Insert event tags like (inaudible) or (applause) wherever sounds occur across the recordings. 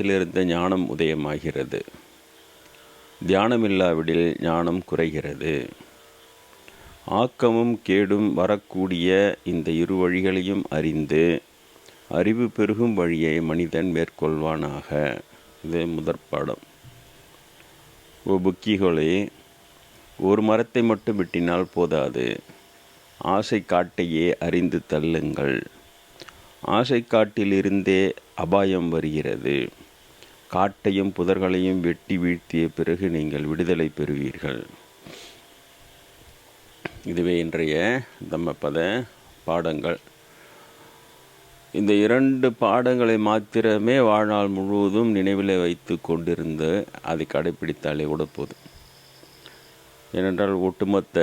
தியானத்திலிருந்து ஞானம் உதயமாகிறது. தியானமில்லாவிடில் ஞானம் குறைகிறது. ஆக்கமும் கேடும் வரக்கூடிய இந்த இரு வழிகளையும் அறிந்து அறிவு பெருகும் வழியை மனிதன் மேற்கொள்வானாக. இது முதற் பாடம். ஓ புக்கிகளே ஒரு மரத்தை மட்டும் வெட்டினால் போதாது. ஆசை காட்டையே அறிந்து தள்ளுங்கள். ஆசை காட்டிலிருந்தே அபாயம் வருகிறது. காட்டையும் புதர்களையும் வெட்டி வீழ்த்திய பிறகு நீங்கள் விடுதலை பெறுவீர்கள். இதுவே இன்றைய தம்மப்பத பாடங்கள். இந்த இரண்டு பாடங்களை மாத்திரமே வாழ்நாள் முழுவதும் நினைவில் வைத்து கொண்டிருந்து அதை கடைப்பிடித்தாலே கூட போதும் ஏனென்றால் ஒட்டுமொத்த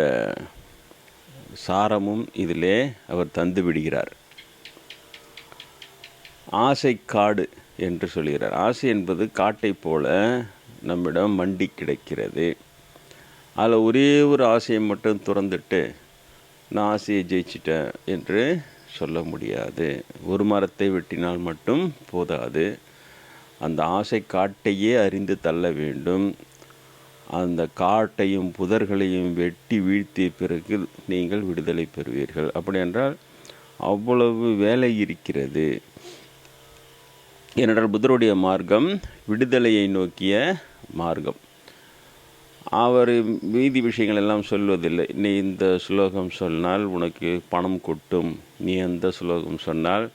சாரமும் இதிலே அவர் தந்து விடுகிறார். ஆசை காடு என்று சொல்கிறார். ஆசை என்பது காட்டை போல நம்மிடம் மண்டி கிடக்கிறது. அதில் ஒரே ஒரு ஆசையை மட்டும் துறந்துட்டு நான் ஆசையை ஜெயிச்சிட்டேன் என்று சொல்ல முடியாது. ஒரு மரத்தை வெட்டினால் மட்டும் போதாது. அந்த ஆசை காட்டையே அறிந்து தள்ள வேண்டும். அந்த காட்டையும் புதர்களையும் வெட்டி வீழ்த்திய பிறகு நீங்கள் விடுதலை பெறுவீர்கள். அப்படி என்றால் அவ்வளவு வேலை இருக்கிறது. ஏனென்றால் புத்தருடைய மார்க்கம் விடுதலையை நோக்கிய மார்க்கம். அவர் மீதி விஷயங்கள் எல்லாம் சொல்வதில்லை. நீ இந்த ஸ்லோகம் சொன்னால் உனக்கு பணம் கொட்டும். நீ அந்த ஸ்லோகம் சொன்னால்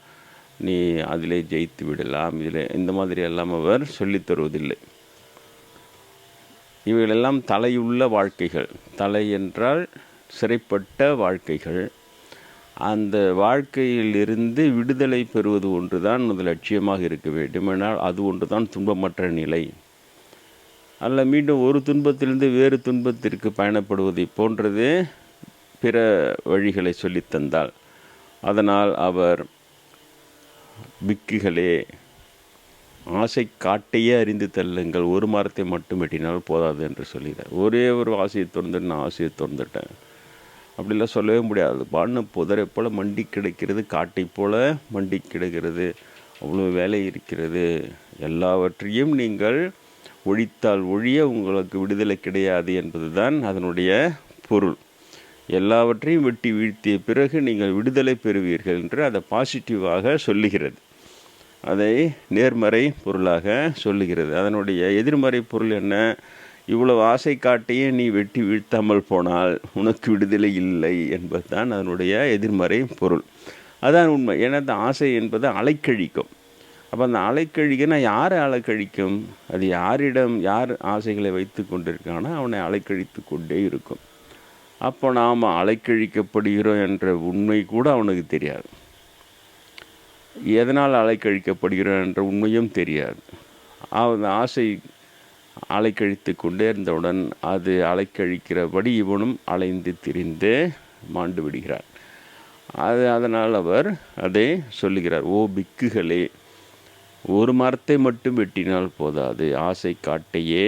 நீ அதிலே ஜெயித்து விடலாம். இதில் இந்த மாதிரி எல்லாம் அவர் சொல்லித் தருவதில்லை. இவைகளெல்லாம் தலையுள்ள வாழ்க்கைகள். தலை என்றால் சிறைப்பட்ட வாழ்க்கைகள். அந்த வாழ்க்கையில் இருந்து விடுதலை பெறுவது ஒன்று தான் அது லட்சியமாக இருக்க வேண்டும் என்றால் அது ஒன்று தான் துன்பமற்ற நிலை. அல்ல மீண்டும் ஒரு துன்பத்திலிருந்து வேறு துன்பத்திற்கு பயணப்படுவதை போன்றது பிற வழிகளை சொல்லித் தந்தால் அதனால் அவர் பிக்குகளே ஆசை காட்டையே அறிந்து தள்ளுங்கள். ஒரு மரத்தை மட்டும் வெட்டினால் போதாது என்று சொல்லிட்டார் ஒரே ஒரு ஆசையை திறந்துட்டு நான் ஆசையை திறந்துட்டேன் அப்படிலாம் சொல்லவே முடியாது. பாடின புதரை போல் மண்டி கிடைக்கிறது காட்டை போல் மண்டி கிடக்கிறது. அவ்வளோ வேலை இருக்கிறது. எல்லாவற்றையும் நீங்கள் ஒழித்தால் ஒழிய உங்களுக்கு விடுதலை கிடையாது என்பது தான் அதனுடைய பொருள். எல்லாவற்றையும் வெட்டி வீழ்த்திய பிறகு நீங்கள் விடுதலை பெறுவீர்கள் என்று அதை பாசிட்டிவாக சொல்லுகிறது. அதை நேர்மறை பொருளாக சொல்லுகிறது. அதனுடைய எதிர்மறை பொருள் என்ன? இவ்வளவு ஆசை காட்டையே நீ வெட்டி வீழ்த்தாமல் போனால் உனக்கு விடுதலை இல்லை என்பதுதான் அதனுடைய எதிர்மறை பொருள். அதான் உண்மை. ஏன்னா அந்த ஆசை என்பது அலைக்கழிக்கும். அப்போ அந்த அலைக்கழிக்கனா யாரை அலைக்கழிக்கும்? அது யாரிடம் யார் ஆசைகளை வைத்து கொண்டிருக்கானோ அவனை அலைக்கழித்து கொண்டே இருக்கும். அப்போ நாம் அலைக்கழிக்கப்படுகிறோம் என்ற உண்மை கூட அவனுக்கு தெரியாது. எதனால் அலைக்கழிக்கப்படுகிறோம் என்ற உண்மையும் தெரியாது. அந்த ஆசை அலைக்கழித்து கொண்டே இருந்தவுடன் அது அலைக்கழிக்கிறபடி இவனும் அலைந்து திரிந்து மாண்டு விடுகிறார். அது அதனால் அவர் அதை சொல்லுகிறார் ஓ பிக்குகளே ஒரு மரத்தை மட்டும் வெட்டினால் போதாது ஆசை காட்டையே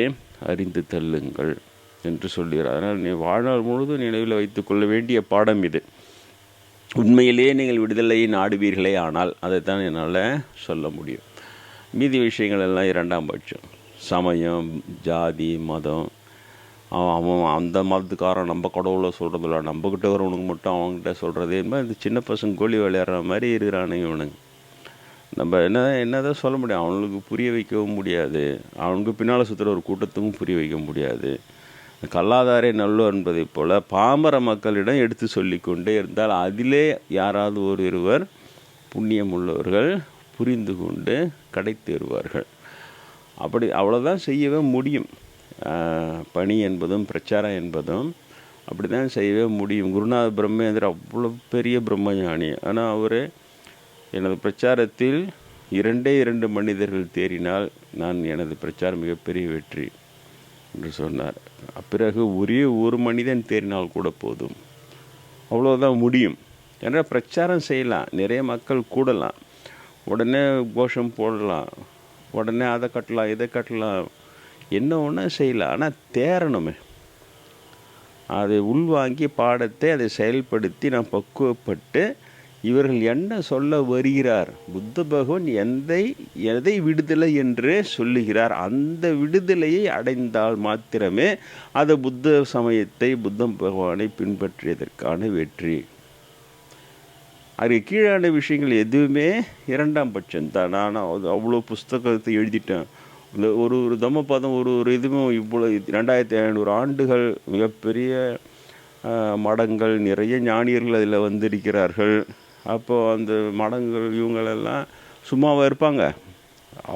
அறிந்து தள்ளுங்கள் என்று சொல்லுகிறார். அதனால் நீ வாழ்நாள் முழுவதும் நினைவில் வைத்துக்கொள்ள வேண்டிய பாடம் இது. உண்மையிலேயே நீங்கள் விடுதலையை நாடுவீர்களே ஆனால் அதைத்தான் என்னால் சொல்ல முடியும். மீதி விஷயங்கள் எல்லாம் இரண்டாம் பட்சம். சமயம் ஜாதி மதம். அவன் அவன் அந்த மதத்துக்காரன் நம்ம கடவுளை சொல்கிறதில்ல நம்மக்கிட்ட வரவனுக்கு மட்டும் அவங்ககிட்ட சொல்கிறது மாதிரி இந்த சின்ன பசங்க கோழி விளையாடுற மாதிரி இருக்கிறானுங்க இவனுங்க. நம்ம என்ன என்னதான் சொல்ல முடியும். அவனுக்கு புரிய வைக்கவும் முடியாது. அவனுக்கு பின்னால் சுற்றுற ஒரு கூட்டத்துக்கும் புரிய வைக்க முடியாது. கல்லாதாரே நல்லோ என்பதைப் போல் பாமர மக்களிடம் எடுத்து சொல்லிக்கொண்டே இருந்தால் அதிலே யாராவது ஒரு இருவர் புண்ணியம் உள்ளவர்கள் புரிந்து கொண்டு கடை தேர்வார்கள் அப்படி அவ்வளோதான் செய்யவே முடியும். பணி என்பதும் பிரச்சாரம் என்பதும் அப்படி தான் செய்யவே முடியும். குருநாத பிரம்மேந்திரர் அவ்வளோ பெரிய பிரம்மஞானி. ஆனால் அவர் எனது பிரச்சாரத்தில் இரண்டே இரண்டு மனிதர்கள் தேறினால் நான் எனது பிரச்சாரம் மிகப்பெரிய வெற்றி என்று சொன்னார். பிறகு ஒரே ஒரு மனிதன் தேறினால் கூட போதும். அவ்வளோதான் முடியும். ஏன்னா பிரச்சாரம் செய்யலாம். நிறைய மக்கள் கூடலாம். உடனே கோஷம் போடலாம். உடனே அதை கட்டலாம் இதை கட்டலாம். என்ன ஒன்றா செய்யலாம் ஆனால் தேரணுமே அதை உள்வாங்கி பாடத்தை அதை செயல்படுத்தி நான் பக்குவப்பட்டு இவர்கள் என்ன சொல்ல வருகிறார்? புத்த பகவான் எந்தை எதை விடுதலை என்று சொல்லுகிறார். அந்த விடுதலையை அடைந்தால் மாத்திரமே அது புத்த சமயத்தை புத்த பகவானை பின்பற்றியதற்கான வெற்றி. அதுக்கு கீழான விஷயங்கள் எதுவுமே இரண்டாம் பட்சம் தான். நான் அது அவ்வளோ புஸ்தகத்தை எழுதிட்டேன். இந்த ஒரு ஒரு தம்மபாதம் ஒரு ஒரு இதுவும் இவ்வளோ ரெண்டாயிரத்தி ஐநூறு ஆண்டுகள் மிகப்பெரிய மடங்கள். நிறைய ஞானியர்கள் அதில் வந்திருக்கிறார்கள். அப்போது அந்த மடங்கள் இவங்களெல்லாம் சும்மாவாக இருப்பாங்க.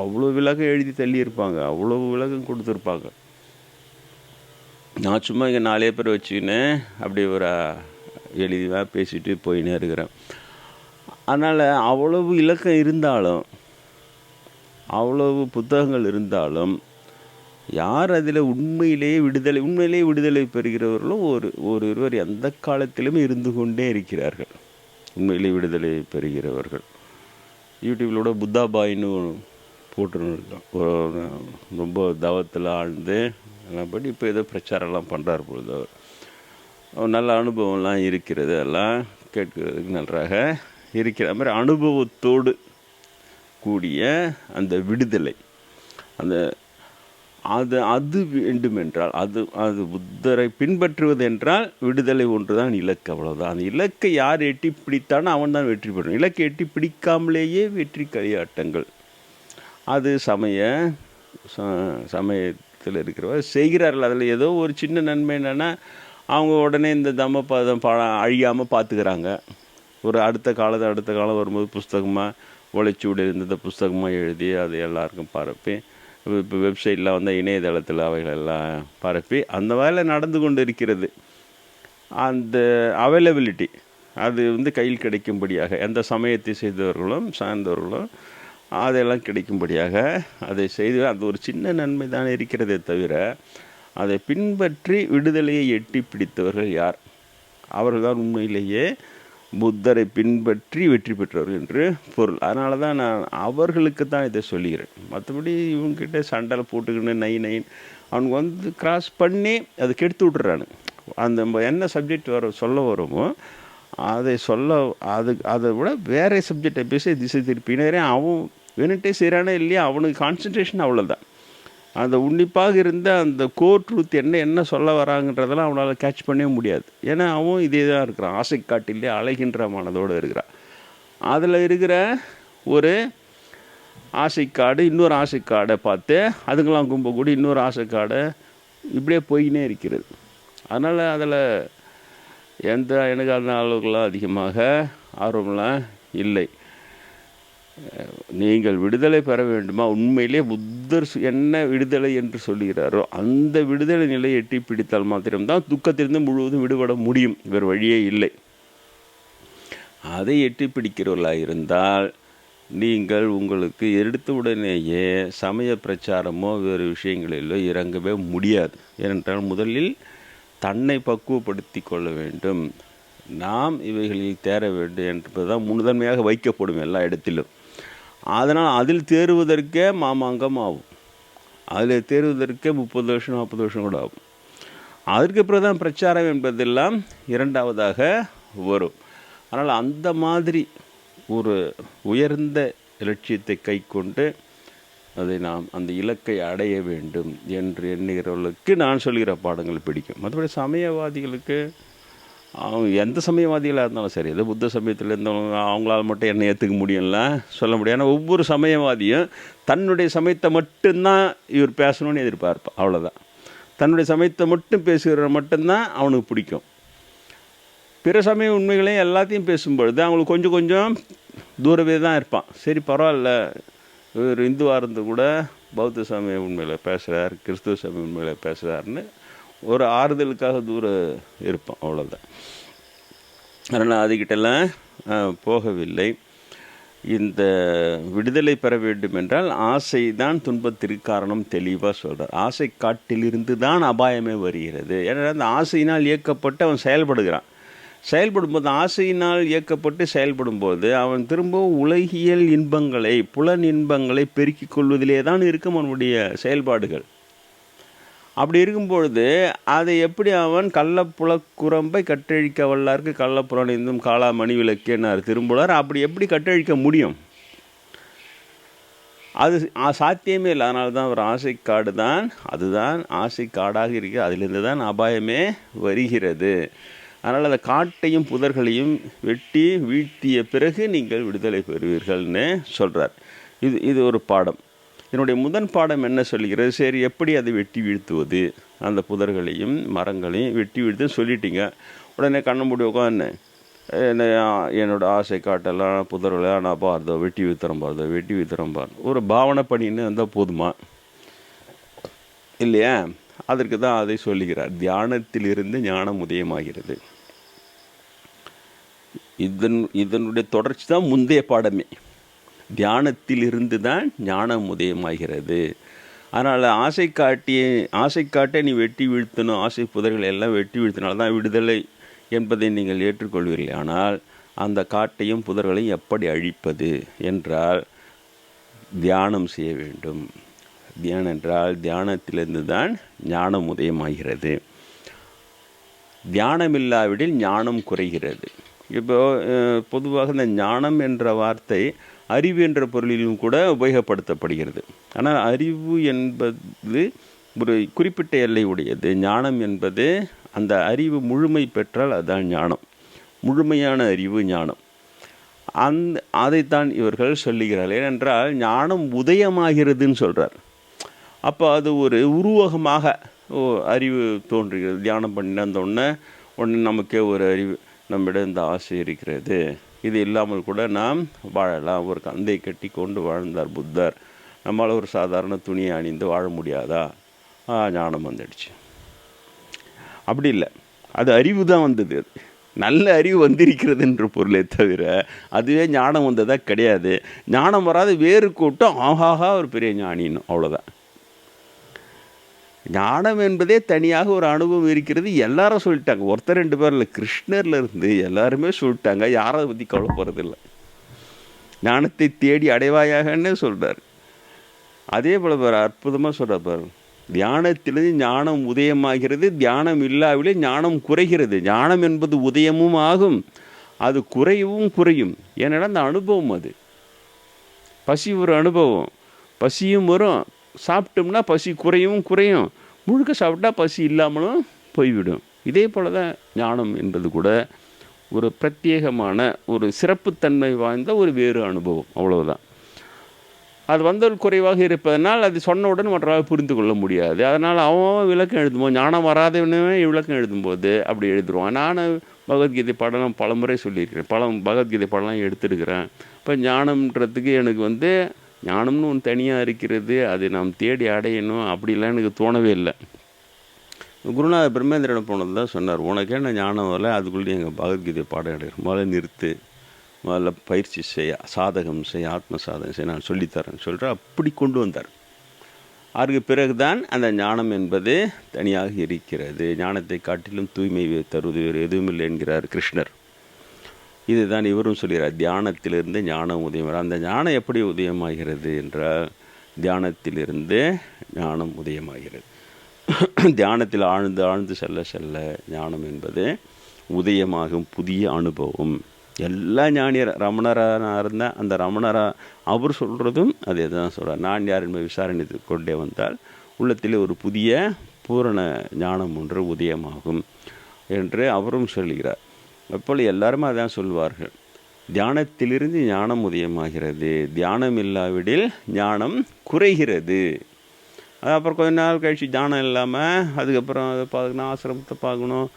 அவ்வளோ விலகம் எழுதி தள்ளியிருப்பாங்க. அவ்வளோ விலகம் கொடுத்துருப்பாங்க. நான் சும்மா இங்கே நாலே பேர் வச்சுக்கின்னு அப்படி ஒரு எழுதிவா பேசிட்டு போயின்னே இருக்கிறேன். அதனால் அவ்வளவு இலக்கம் இருந்தாலும் அவ்வளவு புத்தகங்கள் இருந்தாலும் யார் அதில் உண்மையிலேயே விடுதலை உண்மையிலேயே விடுதலை பெறுகிறவர்களும் ஒரு ஒருவர் எந்த காலத்திலும் இருந்து கொண்டே இருக்கிறார்கள். உண்மையிலேயே விடுதலை பெறுகிறவர்கள். யூடியூப்பிலோட புத்தா பாயின்னு போட்டுருக்கோம் ரொம்ப தவத்தில் ஆழ்ந்து எல்லாம் படி இப்போ ஏதோ பிரச்சாரம்லாம் பண்ணுறார் பொழுது அவர். அவர் நல்ல அனுபவம்லாம் இருக்கிறது எல்லாம் கேட்கறதுக்கு நன்றாக. இருக்கிற மாதிரி அனுபவத்தோடு கூடிய அந்த விடுதலை. அந்த அது அது வேண்டுமென்றால் அது அது புத்தரை பின்பற்றுவது என்றால் விடுதலை ஒன்று தான் இலக்கு அவ்வளோதான் அந்த இலக்கை யார் எட்டி பிடித்தானோ அவன் தான் வெற்றி பெறும் இலக்கை எட்டி பிடிக்காமலேயே வெற்றி களியாட்டங்கள் அது சமய ச- சமயத்தில் இருக்கிறவர் செய்கிறார்கள். அதில் ஏதோ ஒரு சின்ன நன்மை என்னென்னா அவங்க உடனே இந்த தம்மபாதம் பா அழியாமல் பார்த்துக்கிறாங்க ஒரு அடுத்த காலத்து அடுத்த காலம் வரும்போது புஸ்தகமாக ஒளிச்சூடு இருந்ததை புஸ்தகமாக எழுதி அது எல்லாருக்கும் பரப்பி இப்போ வெப்சைட்டில் வந்து இணையதளத்தில் அவைகளெல்லாம் பரப்பி அந்த வேலை நடந்து கொண்டு இருக்கிறது அந்த அவைலபிலிட்டி அது வந்து கையில் கிடைக்கும்படியாக எந்த சமயத்தை செய்தவர்களும் சார்ந்தவர்களும் அதெல்லாம் கிடைக்கும்படியாக அதை செய்து அது ஒரு சின்ன நன்மை தான் இருக்கிறதே தவிர அதை பின்பற்றி விடுதலையை எட்டி பிடித்தவர்கள் யார்? அவர்கள்தான் உண்மையிலேயே புத்தரை பின்பற்றி வெற்றி பெற்றவர்கள் என்று பொருள். அதனால தான் நான் அவர்களுக்கு தான் இதை சொல்லுகிறேன். மற்றபடி இவங்ககிட்ட சண்டையில் போட்டுக்கின்னு நை நைன் அவனுக்கு வந்து கிராஸ் பண்ணி அதை கெடுத்து விட்டுறானு. அந்த என்ன சப்ஜெக்ட் வர சொல்ல வரோமோ அதை சொல்ல அது அதை விட வேற சப்ஜெக்டை பேசி திசை திருப்பினரே அவன் வேணுட்டே செய்கிறானே இல்லையா அவனுக்கு கான்சன்ட்ரேஷன் அவ்வளோதான் அந்த உன்னிப்பாக இருந்த அந்த கோர் ட்ரூத் என்ன என்ன சொல்ல வராங்கன்றதெல்லாம் அவனால் கேட்ச் பண்ணவே முடியாது. ஏன்னா அவன் இதே தான் இருக்கிறான். ஆசை காட்டிலே அலைகின்ற மனதோடு இருக்கிறான். அதில் இருக்கிற ஒரு ஆசைக்காடு இன்னொரு ஆசைக்காடை பார்த்து அதுங்களாம் கும்ப கூடி இன்னொரு ஆசைக்காடை இப்படியே போயினே இருக்கிறது. அதனால் அதில் எந்த எனக்கு அந்த அளவுக்குலாம் அதிகமாக ஆர்வம்லாம் இல்லை. நீங்கள் விடுதலை பெற வேண்டுமா? உண்மையிலே புத்தர் என்ன விடுதலை என்று சொல்கிறாரோ அந்த விடுதலை நிலையை எட்டி பிடித்தால் மாத்திரம்தான் துக்கத்திலிருந்து முழுவதும் விடுபட முடியும். வேறு வழியே இல்லை. அதை எட்டி பிடிக்கிறவர்களாக இருந்தால் நீங்கள் உங்களுக்கு எடுத்த உடனேயே சமய பிரச்சாரமோ வேறு விஷயங்களிலோ இறங்கவே முடியாது. ஏனென்றால் முதலில் தன்னை பக்குவப்படுத்தி கொள்ள வேண்டும். நாம் இவைகளில் தேர வேண்டும் என்பதுதான் முதன்மையாக வைக்கப்படும் எல்லா இடத்திலும். அதனால் அதில் தேறுவதற்கே மாமாங்கம் ஆகும். அதில் தேறுவதற்கே முப்பது வருஷம் நாற்பது வருஷம் கூட ஆகும். அதற்கு பிறகு தான் பிரச்சாரம் என்பதெல்லாம் இரண்டாவதாக வரும். அதனால் அந்த மாதிரி ஒரு உயர்ந்த லட்சியத்தை கை கொண்டு அதை நாம் அந்த இலக்கை அடைய வேண்டும் என்று எண்ணுகிறவர்களுக்கு நான் சொல்கிற பாடங்கள் பிடிக்கும். மற்றபடி சமயவாதிகளுக்கு அவங்க எந்த சமயவாதிகளாக இருந்தாலும் சரி எது புத்த சமயத்தில் இருந்தவங்க அவங்களால மட்டும் என்ன ஏற்றுக்க முடியும்ல? சொல்ல முடியும் ஏன்னா ஒவ்வொரு சமயவாதியும் தன்னுடைய சமயத்தை மட்டும்தான் இவர் பேசணும்னு எதிர்பார்ப்பான். அவ்வளோதான் தன்னுடைய சமயத்தை மட்டும் பேசுகிற மட்டும்தான் அவனுக்கு பிடிக்கும். பிற சமய உண்மைகளையும் எல்லாத்தையும் பேசும்பொழுது அவங்களுக்கு கொஞ்சம் கொஞ்சம் தூரவே தான் இருப்பான். சரி பரவாயில்ல. இவர் இந்துவாக இருந்து கூட பௌத்த சமய உண்மையில் பேசுகிறார் கிறிஸ்துவ சமய உண்மையில் பேசுகிறாருன்னு ஒரு ஆறுதலுக்காக தூரம் இருப்பான் அவ்வளோதான் அதனால் அதுக்கிட்டெல்லாம் போகவில்லை. இந்த விடுதலை பெற வேண்டும் என்றால் ஆசை தான் துன்பத்திற்கு காரணம் தெளிவாக சொல்கிறார் ஆசை காட்டிலிருந்து தான் அபாயமே வருகிறது. ஏன்னா அந்த ஆசையினால் இயக்கப்பட்டு அவன் செயல்படுகிறான். செயல்படும்போது ஆசையினால் இயக்கப்பட்டு செயல்படும்போது அவன் திரும்ப உலகியல் இன்பங்களை புலன் இன்பங்களை பெருக்கிக் கொள்வதிலே தான் இருக்கும் அவனுடைய செயல்பாடுகள். அப்படி இருக்கும் பொழுது அதை எப்படி அவன் கள்ளப்புல குரம்பை கட்டழிக்க வல்லாருக்கு கள்ளப்புலனைந்தும் காலா மணி விளக்கேனார் திரும்புலார் அப்படி எப்படி கட்டழிக்க முடியும்? அது சாத்தியமே இல்லை. அதனால தான் ஒரு ஆசைக்காடு தான். அதுதான் ஆசைக்காடாக இருக்குது அதிலிருந்து தான் அபாயமே வருகிறது. அதனால் அந்த காட்டையும் புதர்களையும் வெட்டி வீழ்த்திய பிறகு நீங்கள் விடுதலை பெறுவீர்கள்னு சொல்கிறார் இது இது ஒரு பாடம். என்னுடைய முதன் பாடம் என்ன சொல்கிறது சரி எப்படி அதை வெட்டி வீழ்த்துவது? அந்த புதர்களையும் மரங்களையும் வெட்டி வீழ்த்து சொல்லிட்டீங்க. உடனே கண்ண மூடி உட்காந்து என்ன என்னோட ஆசை காட்டெல்லாம் புதர்களை நான் பார்த்தோ வெட்டி வித்துறோம் பார்த்தோ வெட்டி வித்துறோம் பாரு ஒரு பாவனை பண்ணின்னு இருந்தால் போதுமா? இல்லையா? அதற்கு தான் அதை சொல்லுகிறார். தியானத்திலிருந்து ஞானம் உதயமாகிறது. இதன் இதனுடைய தொடர்ச்சி தான் முந்தைய பாடமே. தியானத்திலிருந்து தான் ஞானம் உதயமாகிறது. அதனால் ஆசை காட்டிய ஆசை காட்டை நீ வெட்டி வீழ்த்தணும் ஆசை புதர்களை எல்லாம் வெட்டி வீழ்த்தினால தான் விடுதலை என்பதை நீங்கள் ஏற்றுக்கொள்வீர்கள். ஆனால் அந்த காட்டையும் புதர்களையும் எப்படி அழிப்பது என்றால் தியானம் செய்ய வேண்டும். தியானம் என்றால் தியானத்திலிருந்து தான் ஞானம் உதயமாகிறது. தியானம் இல்லாவிடில் ஞானம் குறைகிறது. இப்போ பொதுவாக இந்த ஞானம் என்ற வார்த்தை அறிவு என்ற பொருளிலும் கூட உபயோகப்படுத்தப்படுகிறது. ஆனால் அறிவு என்பது ஒரு குறிப்பிட்ட எல்லை உடையது ஞானம் என்பது அந்த அறிவு முழுமை பெற்றால் அதுதான் ஞானம். முழுமையான அறிவு ஞானம். அந்த அதைத்தான் இவர்கள் சொல்லுகிறார்கள். ஏனென்றால் ஞானம் உதயமாகிறதுன்னு சொல்கிறார் அப்போ அது ஒரு உருவகமாக ஓ அறிவு தோன்றுகிறது. தியானம் பண்ணி அந்த உடனே உடனே நமக்கே ஒரு அறிவு நம்மிடம் இந்த ஆசை இருக்கிறது. இது இல்லாமல் கூட நாம் வாழலாம். ஒரு கந்தை கட்டி கொண்டு வாழ்ந்தார் புத்தர். நம்மளால் ஒரு சாதாரண துணியை அணிந்து வாழ முடியாதா? ஞானம் வந்துடுச்சு. அப்படி இல்லை. அது அறிவு தான் வந்தது அது. நல்ல அறிவு வந்திருக்கிறது என்ற பொருளே தவிர அதுவே ஞானம் வந்ததாக கிடையாது. ஞானம் வராத வேறு கூட்டம் ஆஹாஹா ஒரு பெரிய ஞானின்னு அவ்வளோதான் ஞானம் என்பதே தனியாக ஒரு அனுபவம் இருக்கிறது. எல்லாரும் சொல்லிட்டாங்க. ஒருத்தர் ரெண்டு பேர் இல்லை. கிருஷ்ணரில் இருந்து எல்லாருமே சொல்லிட்டாங்க. யாரை பற்றி பற்றி கவலைப்படுறதில்ல ஞானத்தை தேடி அடைவாயாகன்னு சொல்கிறார் அதே போல் பாரு அற்புதமாக சொல்கிறார் பாரு. தியானத்திலிருந்து ஞானம் உதயமாகிறது. தியானம் இல்லாவிலே ஞானம் குறைகிறது. ஞானம் என்பது உதயமும் ஆகும். அது குறையவும் குறையும். ஏன்னா அந்த அனுபவம் அது. பசி ஒரு அனுபவம். பசியும் வரும். சாப்பிட்டோம்னா பசி குறையும் குறையும். முழுக்க சாப்பிட்டா பசி இல்லாமலும் போய்விடும். இதே போல தான் ஞானம் என்பது கூட ஒரு பிரத்யேகமான ஒரு சிறப்புத்தன்மை வாய்ந்த ஒரு வேறு அனுபவம். அவ்வளவுதான். அது வந்தல் குறைவாக இருப்பதனால் அது சொன்னவுடன் மற்றவர்கள் புரிந்து கொள்ள முடியாது. அதனால் அவன் அவன் விளக்கம் எழுதும்போது ஞானம் வராதவனே விளக்கம் எழுதும்போது அப்படி எழுதுருவான். நான் பகவத்கீதை பாடம் பலமுறை சொல்லியிருக்கிறேன். பல பகவத்கீதை பாடலாம் எடுத்துருக்கிறேன். இப்போ ஞானம்ன்றதுக்கு எனக்கு வந்து ஞானம்னு ஒன்று தனியாக இருக்கிறது அது நாம் தேடி அடையணும். அப்படிலாம் எனக்கு தோணவே இல்லை. குருநாத பிரம்மேந்திரன் போனது தான் சொன்னார் உனக்கே என்ன ஞானம் வரல அதுக்குள்ளே எங்கள் பகவத்கீதை பாடம் எடுக்கிறேன் முதல்ல நிறுத்து. முதல்ல பயிற்சி செய்ய. சாதகம் செய்ய ஆத்ம சாதகம் செய்ய நான் சொல்லித்தரேன்னு சொல்கிற அப்படி கொண்டு வந்தார். அதுக்கு பிறகுதான் அந்த ஞானம் என்பது தனியாக இருக்கிறது. ஞானத்தை காட்டிலும் தூய்மை தருவது வேறு எதுவும் இல்லை என்கிறார் கிருஷ்ணர். இதுதான் இவரும் சொல்கிறார் தியானத்திலிருந்து ஞானம் உதயம் அந்த ஞானம் எப்படி உதயமாகிறது என்றால் தியானத்திலிருந்து ஞானம் உதயமாகிறது. (clears throat) தியானத்தில் ஆழ்ந்து ஆழ்ந்து செல்ல செல்ல ஞானம் என்பது உதயமாகும் புதிய அனுபவம். எல்லா ஞானியர் ரமணராக இருந்த அந்த ரமணரா அவர் சொல்கிறதும் அதே தான் சொல்கிறார் நான் யார் என்பதை விசாரணைத்து கொண்டே வந்தால் உள்ளத்தில் ஒரு புதிய பூரண ஞானம் ஒன்று உதயமாகும் என்று அவரும் சொல்கிறார். அப்போது எல்லாருமே அதான் சொல்வார்கள். தியானத்திலிருந்து ஞானம் உதயமாகிறது. தியானம் இல்லாவிடில் ஞானம் குறைகிறது. அது அப்புறம் கொஞ்ச நாள் கழிச்சு தியானம் இல்லாமல் அதுக்கப்புறம் அதை பார்க்கணும் ஆசிரமத்தை பார்க்கணும்.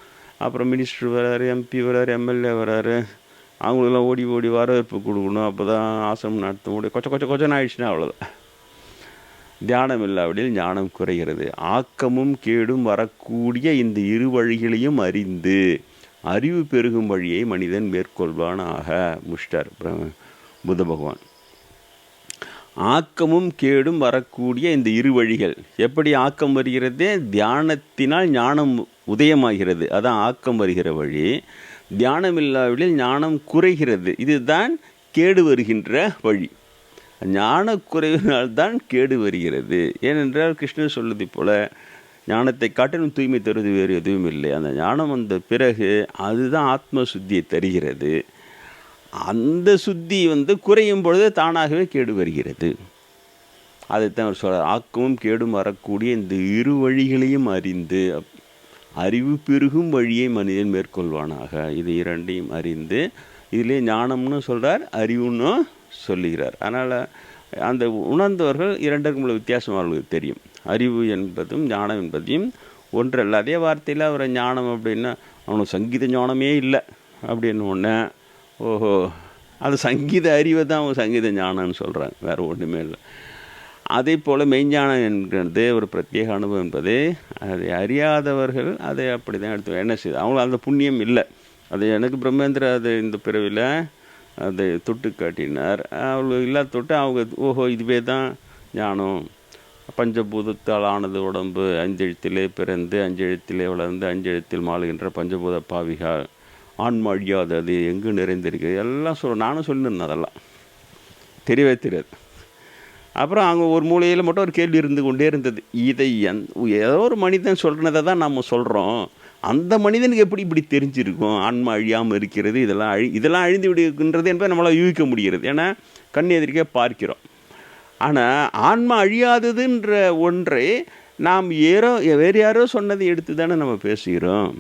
அப்புறம் மினிஸ்டர் வராரு எம்பி வராரு எம்எல்ஏ வராரு. அவங்களுக்கெல்லாம் ஓடி ஓடி வரவேற்பு கொடுக்கணும். அப்போ தான் ஆசிரமம் நடத்த முடியும். கொச்ச கொச்ச கொச்சம் ஆயிடுச்சுன்னா அவ்வளோதான் தியானம் இல்லாவிடில் ஞானம் குறைகிறது. ஆக்கமும் கேடும் வரக்கூடிய இந்த இரு வழிகளையும் அறிந்து அறிவு பெருகும் வழியை மனிதன் மேற்கொள்வானாக முஷ்டர் புத்த பகவான். ஆக்கமும் கேடும் வரக்கூடிய இந்த இரு வழிகள். எப்படி ஆக்கம் வருகிறது? தியானத்தினால் ஞானம் உதயமாகிறது. அதான் ஆக்கம் வருகிற வழி. தியானம் இல்லாவிடில் ஞானம் குறைகிறது. இதுதான் கேடு வருகின்ற வழி. ஞான குறைவினால்தான் கேடு வருகிறது. ஏனென்றால் கிருஷ்ணர் சொல்லுது போல ஞானத்தை காட்டிலும் தூய்மை தருவது வேறு எதுவும் இல்லை. அந்த ஞானம் வந்த பிறகு அதுதான் ஆத்ம சுத்தியை தருகிறது. அந்த சுத்தி வந்து குறையும் பொழுது தானாகவே கேடு வருகிறது. அதைத்தான் அவர் சொல்கிறார் ஆக்கமும் கேடும் வரக்கூடிய இந்த இரு வழிகளையும் அறிந்து அறிவு பெருகும் வழியை மனிதன் மேற்கொள்வானாக. இது இரண்டையும் அறிந்து இதிலே ஞானம்னு சொல்கிறார் அறிவுன்னு சொல்லுகிறார். அதனால் அந்த உணர்ந்தவர்கள் இரண்டுக்கும் உள்ள வித்தியாசம் அவர்களுக்கு தெரியும். அறிவு என்பதும் ஞானம் என்பதையும் ஒன்றல்ல. அதே வார்த்தையில் அவர் ஞானம் அப்படின்னா அவனுக்கு சங்கீத ஞானமே இல்லை அப்படின்னு ஒன்று ஓஹோ. அது சங்கீத அறிவை தான் அவன் சங்கீத ஞானம்னு சொல்கிறாங்க வேறு ஒன்றுமே இல்லை. அதே போல் மெய்ஞானம் என்கிறது ஒரு பிரத்யேக அனுபவம் என்பது அதை அறியாதவர்கள் அதை அப்படி தான் எடுத்து என்ன செய்யுது அவங்களுக்கு அந்த புண்ணியம் இல்லை. அது எனக்கு பிரம்மேந்திர அது இந்த பிறவியில் அதை தொட்டு காட்டினார். அவங்களுக்கு இல்லாத தொட்டு அவங்க ஓஹோ இதுவே தான் ஞானம். பஞ்சபூதத்தால் ஆனது உடம்பு அஞ்செழுத்திலே பிறந்து அஞ்செழுத்திலே வளர்ந்து அஞ்செழுத்தில் மாளுகின்ற பஞ்சபூத பாவிகா ஆன்மா அழியாதது எங்கு நிறைந்திருக்கு எல்லாம் சொல் நானும் சொல்லியிருந்தேன் அதெல்லாம். தெரியவே தெரியாது. அப்புறம் அங்கே ஒரு மூலையில் மட்டும் ஒரு கேள்வி இருந்து கொண்டே இருந்தது. இதை எந் ஏதோ ஒரு மனிதன் சொல்கிறதை தான் நம்ம சொல்கிறோம் அந்த மனிதனுக்கு எப்படி இப்படி தெரிஞ்சிருக்கும்? ஆன்மா அழியாமல் இருக்கிறது இதெல்லாம் அழி இதெல்லாம் அழிந்து விடுகின்றது என்பதை நம்மளால் யூகிக்க முடிகிறது. ஏன்னா கண் எதிர்க்கே பார்க்கிறோம். ஆனால் ஆன்மா அழியாததுன்ற ஒன்றை நாம் ஏறோ வேறு யாரோ சொன்னதை எடுத்து தானே நம்ம பேசுகிறோம்.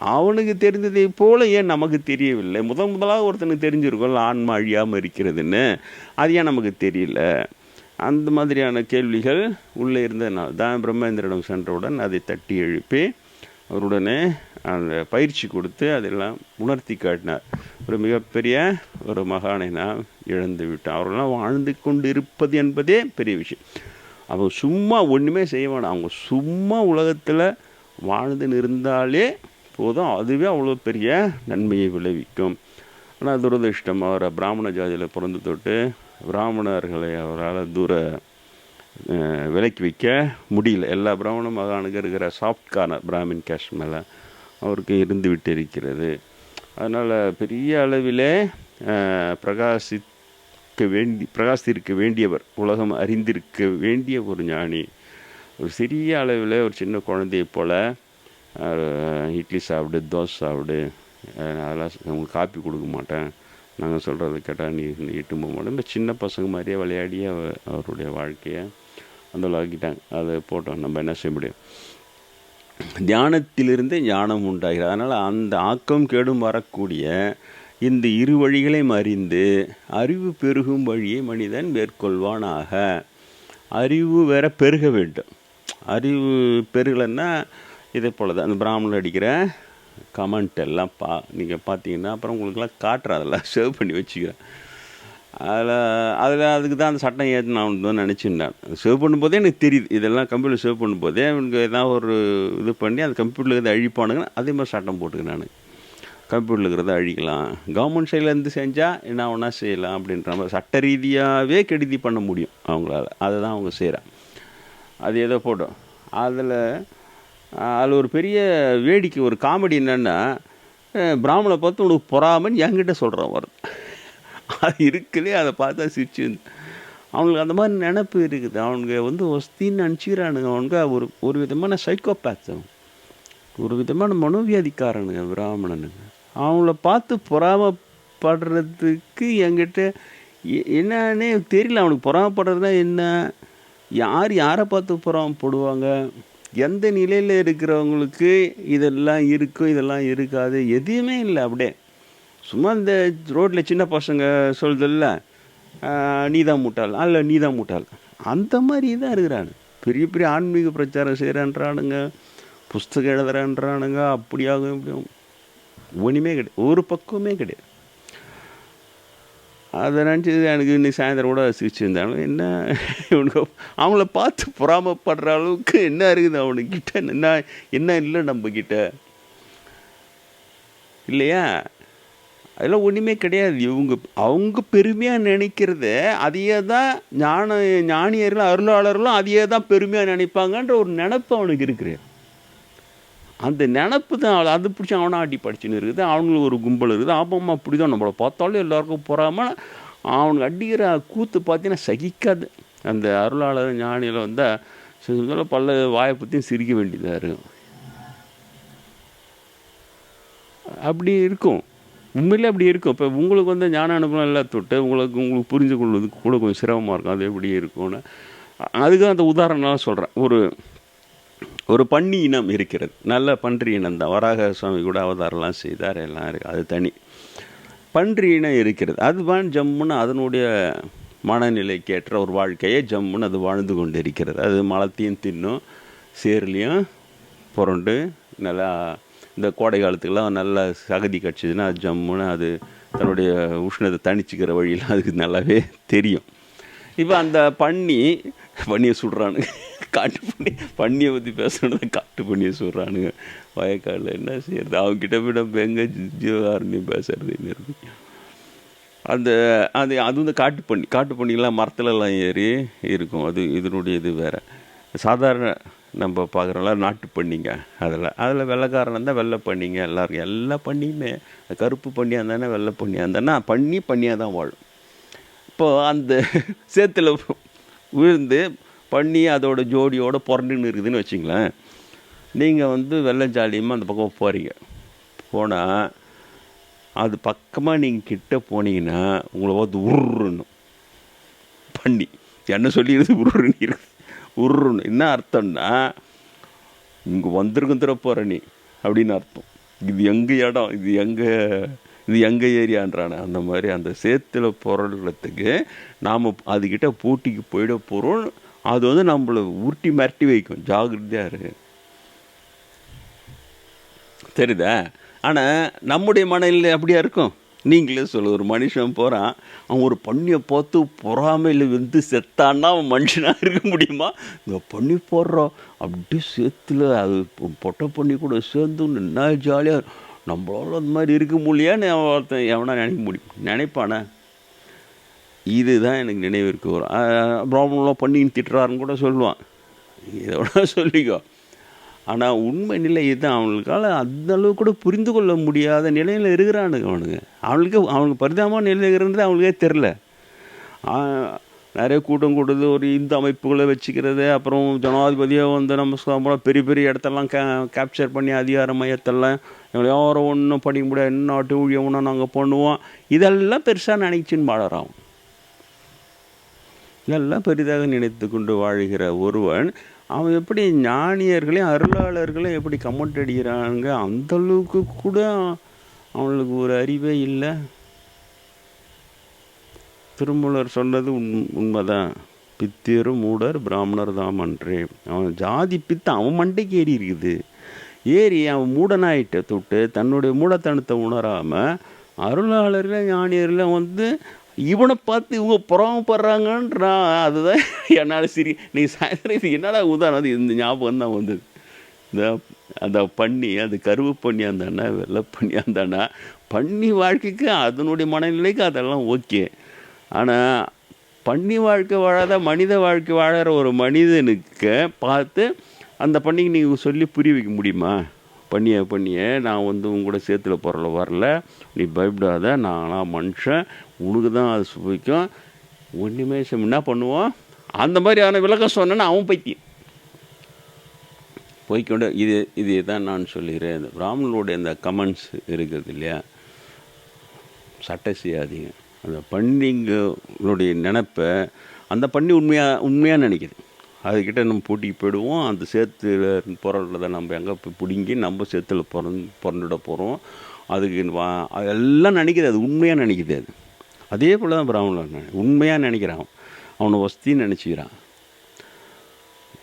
அவனுக்கு தெரிந்ததை போல ஏன் நமக்கு தெரியவில்லை? முதன் முதலாக ஒருத்தனுக்கு தெரிஞ்சிருக்கும்ல ஆன்மா அழியாமல் இருக்கிறதுன்னு. அது ஏன் நமக்கு தெரியல? அந்த மாதிரியான கேள்விகள் உள்ளே இருந்ததுனால தான் பிரம்மேந்திரனிடம் சென்றவுடன் அதை தட்டி எழுப்பி அவருடனே அந்த பயிற்சி கொடுத்து அதெல்லாம் உணர்த்தி காட்டினார். ஒரு மிகப்பெரிய ஒரு மகானை நாம் இழந்து விட்டோம். அவரெல்லாம் வாழ்ந்து கொண்டு இருப்பது என்பதே பெரிய விஷயம். அவங்க சும்மா ஒன்றுமே செய்ய வேணாம் அவங்க சும்மா உலகத்தில் வாழ்ந்து இருந்தாலே போதும். அதுவே அவ்வளோ பெரிய நன்மையை விளைவிக்கும். ஆனால் துரதிருஷ்டம் அவரை பிராமண ஜாதியில் பிறந்து தொட்டு பிராமணர்களை அவரால் தூர விலக்கி வைக்க முடியல. எல்லா பிராமண மகானுக்கு இருக்கிற சாஃப்ட் கார்னர் பிராமின் கேஷ் மேலே அவருக்கு இருந்து விட்டு இருக்கிறது அதனால் பெரிய அளவிலே பிரகாசிக்க வேண்டி பிரகாசித்திருக்க வேண்டியவர் உலகம் அறிந்திருக்க வேண்டிய ஒரு ஞானி. ஒரு சிறிய அளவில் ஒரு சின்ன குழந்தையை போல் இட்லி சாப்பிடு தோசை சாப்பிடு அதெல்லாம் உங்களுக்கு காப்பி கொடுக்க மாட்டேன். நாங்கள் சொல்கிறத கேட்டால் நீ நீ போக மாட்டேன் இந்த சின்ன பசங்க மாதிரியே விளையாடி அவருடைய வாழ்க்கையை அந்த ஆக்கிட்டாங்க அதை போட்டோம். நம்ம என்ன செய்ய முடியும்? தியானத்திலிருந்தே ஞானம் உண்டாகிறது. அதனால் அந்த ஆக்கம் கேடும் வரக்கூடிய இந்த இரு வழிகளையும் அறிந்து அறிவு பெருகும் வழியை மனிதன் மேற்கொள்வானாக. அறிவு வேற பெருக வேண்டும். அறிவு பெருகலைன்னா இதே போல தான் அந்த பிராமணர் அடிக்கிற கமெண்ட் எல்லாம் பா நீங்கள் பார்த்தீங்கன்னா அப்புறம் உங்களுக்கெல்லாம் காட்டுறேன் அதெல்லாம் (laughs) சேவ் பண்ணி வச்சுக்கிறேன். அதில் அதில் அதுக்கு தான் அந்த சட்டம் ஏற்றினான் தான் நினச்சிருந்தேன் சேவ் பண்ணும்போதே எனக்கு தெரியுது. இதெல்லாம் கம்ப்யூட்டர் சேவ் பண்ணும்போதே அவனுக்கு ஏதாவது ஒரு இது பண்ணி அந்த கம்ப்யூட்டரில் இதை அழிப்பானுங்க அதே மாதிரி சட்டம் போட்டுக்கிறேன் நான். கம்ப்யூட்டரில் இருக்கிறத அழிக்கலாம். கவர்மெண்ட் சைட்லேருந்து செஞ்சால் என்ன ஒன்றா செய்யலாம் அப்படின்ற மாதிரி சட்ட ரீதியாகவே கெடுதி பண்ண முடியும் அவங்களால. அதை தான் அவங்க செய்கிறான் அது ஏதோ போட்டோம். அதில் அதில் ஒரு பெரிய வேடிக்கை ஒரு காமெடி என்னென்னா பிராமணை பார்த்து உனக்கு பொறாமன்னு என்கிட்ட சொல்கிறான் வருது அது இருக்குல்லே அதை பார்த்தா சிரிச்சு அவனுக்கு அந்த மாதிரி நினப்பு இருக்குது. அவனுங்க வந்து ஒஸ்தின்னு நினச்சிக்கிறானுங்க. அவனுங்க ஒரு ஒரு விதமான சைக்கோபேத் அவன் ஒரு விதமான மனோவியாதிக்காரனுங்க பிராமணனுங்க. அவங்கள பார்த்து பொறாமப்படுறதுக்கு என்கிட்ட எ- என்னன்னே தெரியல. அவனுக்கு பொறாமப்படுறதுனா என்ன? யார் யாரை பார்த்து பொறாமப்படுவாங்க? எந்த நிலையில் இருக்கிறவங்களுக்கு இதெல்லாம் இருக்கும் இதெல்லாம் இருக்காது. எதுவுமே இல்லை. அப்படியே சும்மா இந்த ரோட்டில் சின்ன பசங்க சொல்லுதில்ல நீ தான் முட்டாள். அல்ல நீ தான் முட்டாள். அந்த மாதிரி தான் இருக்கிறாங்க பெரிய பெரிய ஆன்மீக பிரச்சாரம் செய்கிறேன்றானுங்க புஸ்தகம் எழுதுறேன்றானுங்க. அப்படியாகும் இப்படியும். ஒன்றுமே கிடையாது ஒரு பக்கமே கிடையாது. அதை நினச்சி எனக்கு இன்னைக்கு சாயந்தரம் கூட சிரிச்சிருந்தாலும் என்ன? இவனுக்கு அவங்கள பார்த்து பொறாமப்படுற அளவுக்கு என்ன இருக்குது? அவனுக்கிட்ட என்ன என்ன இல்லை நம்மக்கிட்ட இல்லையா? அதெல்லாம் ஒன்றுமே கிடையாது. இவங்க அவங்க பெருமையாக நினைக்கிறத அதையே தான் ஞான ஞானியர்களும் அருளாளர்களும் அதையே தான் பெருமையாக நினைப்பாங்கன்ற ஒரு நினப்பு அவனுக்கு இருக்குது அந்த நினப்பு தான் அது பிடிச்சி அவனை ஆட்டி படிச்சுன்னு இருக்குது. அவனுக்கு ஒரு கும்பல் இருக்குது. ஆமாம்மா அப்படி தான் நம்மளை பார்த்தாலும் எல்லாருக்கும் போகாமல் அவனுக்கு அடிக்கிற கூத்து பார்த்தீங்கன்னா சகிக்காது. அந்த அருளாளர் ஞானியில் வந்தால் சில பல வாயை பற்றியும் சிரிக்க வேண்டியதாக இருக்கும். அப்படி இருக்கும். உண்மையிலே அப்படி இருக்கும். இப்போ உங்களுக்கு வந்து ஞான அனுபவம் எல்லாம் தொட்டு உங்களுக்கு உங்களுக்கு புரிஞ்சு கொள்வதுக்கு கூட கொஞ்சம் சிரமமாக இருக்கும். அது எப்படி இருக்கும்னு. அதுக்கு அந்த உதாரணம்லாம் சொல்கிறேன் ஒரு ஒரு பன்னி இனம் இருக்கிறது. நல்ல பன்றி இனம் தான். வராக சுவாமி கூட அவதாரம்லாம் செய்தார். எல்லாம் இருக்குது அது தனி. பன்றி இனம் இருக்கிறது. அதுதான் ஜம்முன்னு அதனுடைய மனநிலைக்கேற்ற ஒரு வாழ்க்கையை ஜம்முன்னு அது வாழ்ந்து கொண்டு இருக்கிறது அது மலத்தையும் தின்னும் சேர்லையும் புரண்டு நல்லா இந்த கோடை காலத்துக்கெல்லாம் நல்லா சகதி கிடச்சிதுன்னா அது ஜம்முன்னு அது தன்னுடைய உஷ்ணத்தை தணிச்சிக்கிற வழியில் அதுக்கு நல்லாவே தெரியும். இப்போ அந்த பண்ணி பண்ணியை சுடுறானுங்க. காட்டு பண்ணி பண்ணியை பற்றி பேசுனது காட்டு பண்ணியை சுடுறானுங்க. வயக்காடில் என்ன செய்யறது? அவங்ககிட்ட விட நம்ம எங்கே ஜீவகாரண்யம் பேசுறதுன்னு இருக்கு? அந்த அது அது வந்து காட்டு பண்ணி காட்டு பண்ணிலாம் மரத்துலலாம் ஏறி இருக்கும். அது இதனுடைய இது வேறு. சாதாரண நம்ம பார்க்குறோம்ல நாட்டு பண்ணிங்க அதில். அதில் வெள்ளைக்காரன் இருந்தால் வெள்ளை பண்ணிங்க எல்லாருக்கும். எல்லா பண்ணியுமே. கருப்பு பண்ணியாக இருந்தானே வெள்ளை பண்ணியாக இருந்தானே? பண்ணி பண்ணியாக தான் வாழும். இப்போது அந்த (laughs) சேத்துல விழுந்து பண்ணி அதோட ஜோடியோட புரண்டுன்னு இருக்குதுன்னு வச்சிங்களேன். நீங்கள் வந்து வெள்ளஞ்சாலியமாக அந்த பக்கம் போகிறீங்க போனால் அது பக்கமாக நீங்கள் கிட்ட போனீங்கன்னா உங்களை பார்த்து உருன்னு. பண்ணி. என்ன சொல்லிடுது உருன்னு இருக்குது உருன்னு. என்ன அர்த்தம்னா இங்கே வந்திருக்குந்துற போகிற நீ அப்படின்னு அர்த்தம். இது எங்கள் இடம் இது எங்கள் இது எங்கள் ஏரியான்றானே. அந்த மாதிரி அந்த சேத்துல புரளுறதுக்கு நாம் அதுக்கிட்ட போட்டிக்கு போயிட போகிறோம் அது வந்து நம்மளை உருட்டி மிரட்டி வைக்கும். ஜாகிரதையாக இருக்கு தெரியுதா? ஆனால் நம்முடைய மனநிலை அப்படியா இருக்கும்? நீங்களே சொல்லு ஒரு மனுஷன் போகிறான் அவன் ஒரு பண்ணியை பார்த்து பொறாமையில் வந்து செத்தான்னா அவன் மனுஷனாக இருக்க முடியுமா? இந்த பண்ணி போடுறோம் அப்படியே சேத்துல அது பொட்டை பண்ணி கூட சேர்ந்து என்ன ஜாலியாக நம்மளால அந்த மாதிரி இருக்க முடியான்னு ஒருத்தன் எவனா நினைக்க முடியும்? நினைப்பானே? இதுதான் எனக்கு நினைவிற்கு வரும் ப்ராப்ளம்லாம் பண்ணின்னு திட்டுறாருன்னு கூட சொல்லுவான். இதோட சொல்லிக்கோ. ஆனால் உண்மை நிலை இதுதான். அவங்களுக்கால அந்த அளவு கூட புரிந்து கொள்ள முடியாத நிலையில் இருக்கிறானுங்க அவனுங்க. அவனுக்கு அவனுக்கு பரிதாபமான நிலையில் இருக்கிறது அவங்களுக்கே தெரில நிறைய கூட்டம் கூடுது. ஒரு இந்து அமைப்புகளை வச்சுக்கிறது அப்புறம் ஜனாதிபதியாக வந்து நம்ம சொல்ல பெரிய பெரிய இடத்தெல்லாம் கே கேப்சர் பண்ணி அதிகார மையத்தெல்லாம் எங்களை யாரும் ஒன்றும் படிக்க முடியாது. என்ன நாட்டு ஊழியம் ஒன்றும் நாங்கள் பண்ணுவோம். இதெல்லாம் பெருசாக நினைச்சின்னு வாழறான் இதெல்லாம் பெரிதாக நினைத்து கொண்டு வாழ்கிற ஒருவன் அவன் எப்படி ஞானியர்களையும் அருளாளர்களையும் எப்படி கமெண்ட் அடிக்கிறாங்க? அந்த அளவுக்கு கூட அவனுக்கு ஒரு அறிவே இல்லை. திருமூலர் சொன்னது உண் உண்மைதான். பித்தியரு மூடர் பிராமணர் தான் அன்றே. அவன் ஜாதி பித்து அவன் மண்டைக்கு ஏறி இருக்குது. ஏறி அவன் மூடனாயிட்ட தொட்டு தன்னுடைய மூடத்தனத்தை உணராமல் அருளாளர்கள் ஞானியர்கள் வந்து இவனை பார்த்து இவங்க புறாமப்படுறாங்கன்றான் அதுதான் என்னால் சரி நீ சாயந்தரம் இது என்னடா உதாரணம்? அது இந்த ஞாபகம் தான் வந்தது. இந்த அந்த பண்ணி அது கருவு பண்ணி அந்தானா வெள்ளை பண்ணி அந்தானா பண்ணி வாழ்க்கைக்கு அதனுடைய மனநிலைக்கு அதெல்லாம் ஓகே. ஆனால் பண்ணி வாழ்க்கை வாழாத மனித வாழ்க்கை வாழற ஒரு மனிதனுக்கு பார்த்து அந்த பண்ணிக்கு நீங்கள் சொல்லி புரிய வைக்க முடியுமா? பண்ணிய பண்ணிய நான் வந்து உங்களோட சேத்துல பொருளை வரல. நீ பயப்படாத நான்லாம் மனுஷன். உனக்கு தான் அது சுபிக்கும் ஒன்றுமே என்ன பண்ணுவோம்? அந்த மாதிரியான விளக்கம் சொன்னேன்னா அவன் பைத்தியம் போய்க்கொண்டு இது இது தான் நான் சொல்லிக்கிறேன் இந்த பிராமணனுடைய இந்த கமெண்ட்ஸ் இருக்குது இல்லையா? சட்டை செய்யாதீங்க. அந்த பண்டிங்களுடைய நினப்பை அந்த பண்ணி உண்மையாக உண்மையாக நினைக்குது. அதுக்கிட்ட நம்ம போட்டிக்கு போயிடுவோம். அந்த சேத்துல பிறல்றத நம்ம எங்கே போய் பிடுங்கி நம்ம சேத்துல பிறந்து பிறந்துட போகிறோம் அதுக்கு வா அதெல்லாம் நினைக்கிது. அது உண்மையாக நினைக்கிது அது. அதே போல் தான் பிராமணன் உண்மையாக நினைக்கிறான். அவனை வசதின்னு நினச்சிக்கிறான்.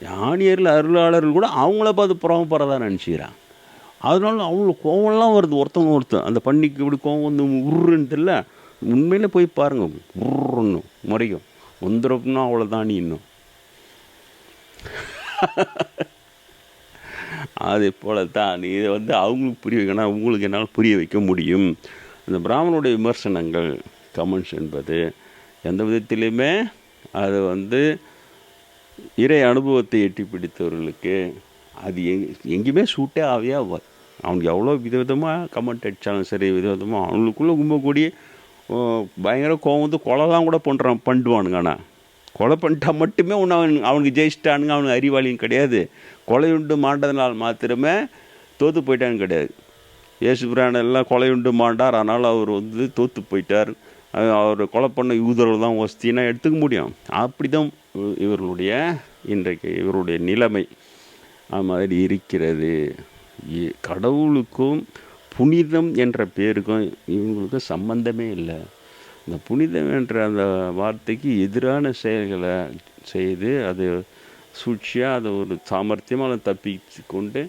ஞானியர்கள் அருளாளர்கள் கூட அவங்கள பார்த்து புறம்புறதா நினச்சிக்கிறான். அதனால அவங்களுக்கு கோவம்லாம் வருது. ஒருத்தவங்க ஒருத்தன். அந்த பண்ணிக்கு இப்படி கோவம் வந்து உருன்னு தெரியல. உண்மையில போய் பாருங்க. உருன்னு முறைக்கும் வந்துடும்னா அவ்வளோதான் நீ இன்னும். அதே போல தான் இதை வந்து அவங்களுக்கு புரிய வைக்கணும். உங்களுக்கு என்னால் புரிய வைக்க முடியும். அந்த பிராமணனுடைய விமர்சனங்கள். கமெண்ட்ஸ் என்பது. எந்த விதத்திலையுமே அது வந்து இறை அனுபவத்தை எட்டி பிடித்தவர்களுக்கு அது எங் எங்கேயுமே சூட்டே ஆகவே அவனுக்கு எவ்வளோ விதவிதமாக கமெண்ட் அடித்தாலும் சரி விதவிதமாக அவங்களுக்குள்ளே கும்பக்கூடிய பயங்கர கோவம் வந்து கொலைலாம் கூட பண்ணுறான் பண்ணிடுவானுங்க ஆனால் கொலை பண்ணிட்டா மட்டுமே ஒன்று அவன் அவனுக்கு ஜெயிச்சிட்டானுங்க அவனுக்கு அறிவாளியும் கிடையாது. கொலையுண்டு மாண்டதுனால் மாத்திரமே தோற்று போயிட்டான்னு கிடையாது. இயேசு பிரான் எல்லாம் கொலையுண்டு மாண்டார் அதனால் அவர் வந்து தோற்று போயிட்டார். அவர் கொலை பண்ண யூதர்கள் தான் ஒஸ்தின்னா எடுத்துக்க முடியும். அப்படி தான் இவர்களுடைய இன்றைக்கு இவருடைய நிலைமை. அது மாதிரி இருக்கிறது. இ- கடவுளுக்கும் புனிதம் என்ற பேருக்கும் இவங்களுக்கும் சம்பந்தமே இல்லை. இந்த புனிதம் என்ற அந்த வார்த்தைக்கு எதிரான செயல்களை செய்து அது சூழ்ச்சியாக அதை ஒரு சாமர்த்தியமாக தப்பிச்சு கொண்டு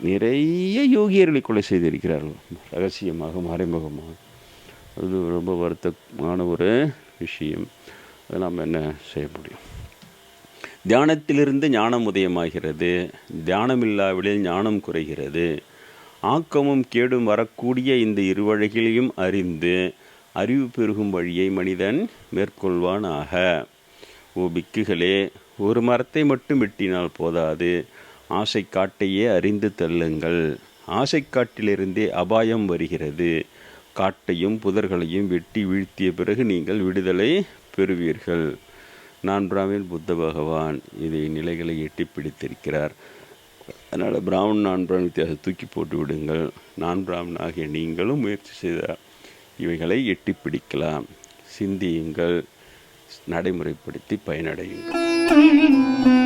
நிறைய யோகியர்களை கொலை செய்திருக்கிறார்கள். ரகசியமாக மறைமுகமாக. அது ரொம்ப வருத்தமான ஒரு விஷயம். அதை நாம் என்ன செய்ய முடியும்? தியானத்திலிருந்து ஞானம் உதயமாகிறது. தியானம் இல்லாவிடில் ஞானம் குறைகிறது. ஆக்கமும் கேடும் வரக்கூடிய இந்த இருவழிகளையும் அறிந்து அறிவு பெருகும் வழியை மனிதன் மேற்கொள்வானாக. ஓ பிக்குகளே ஒரு மரத்தை மட்டும் வெட்டினால் போதாது. ஆசை காட்டையே அறிந்து தள்ளுங்கள். ஆசை காட்டிலிருந்தே அபாயம் வருகிறது. காட்டையும் புதர்களையும் வெட்டி வீழ்த்திய பிறகு நீங்கள் விடுதலை பெறுவீர்கள். நான் பிராமின் புத்த பகவான் இதை நிலைகளை எட்டி பிடித்திருக்கிறார். அதனால் பிராமண் நான் பிராமண் வித்தியாசம் தூக்கி போட்டு விடுங்கள். நான் ஆகிய நீங்களும் முயற்சி செய்தால் இவைகளை எட்டி பிடிக்கலாம். சிந்தியுங்கள். நடைமுறைப்படுத்தி பயனடையுங்கள்.